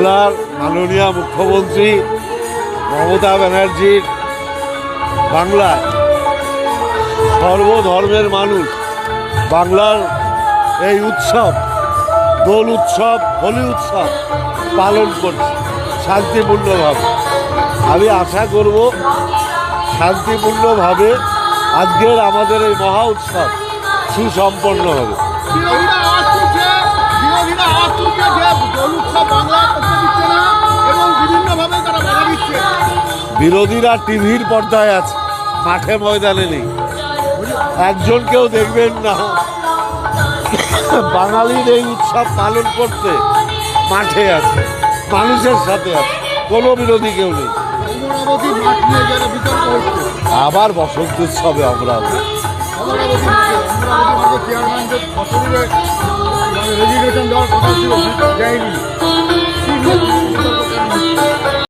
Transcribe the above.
বাংলার মাননীয় মুখ্যমন্ত্রী মমতা ব্যানার্জির বাংলায় সর্বধর্মের মানুষ, বাংলার এই উৎসব, দোল উৎসব, হোলি উৎসব পালন করছে শান্তিপূর্ণভাবে। আমি আশা করব শান্তিপূর্ণভাবে আজকের আমাদের এই মহা উৎসব সুসম্পন্ন হবে। বিরোধীরা টিভির পর্দায় আছে। মাঠে ময়দানে নেই। একজনকেও দেখবেন না। বাঙালির এই উৎসব পালন করতে মাঠে আছে, মানুষের সাথে আছে, কোনো বিরোধী কেউ নেই। আবার বসন্ত উৎসবে আমরা দেওয়ার কথা ছিল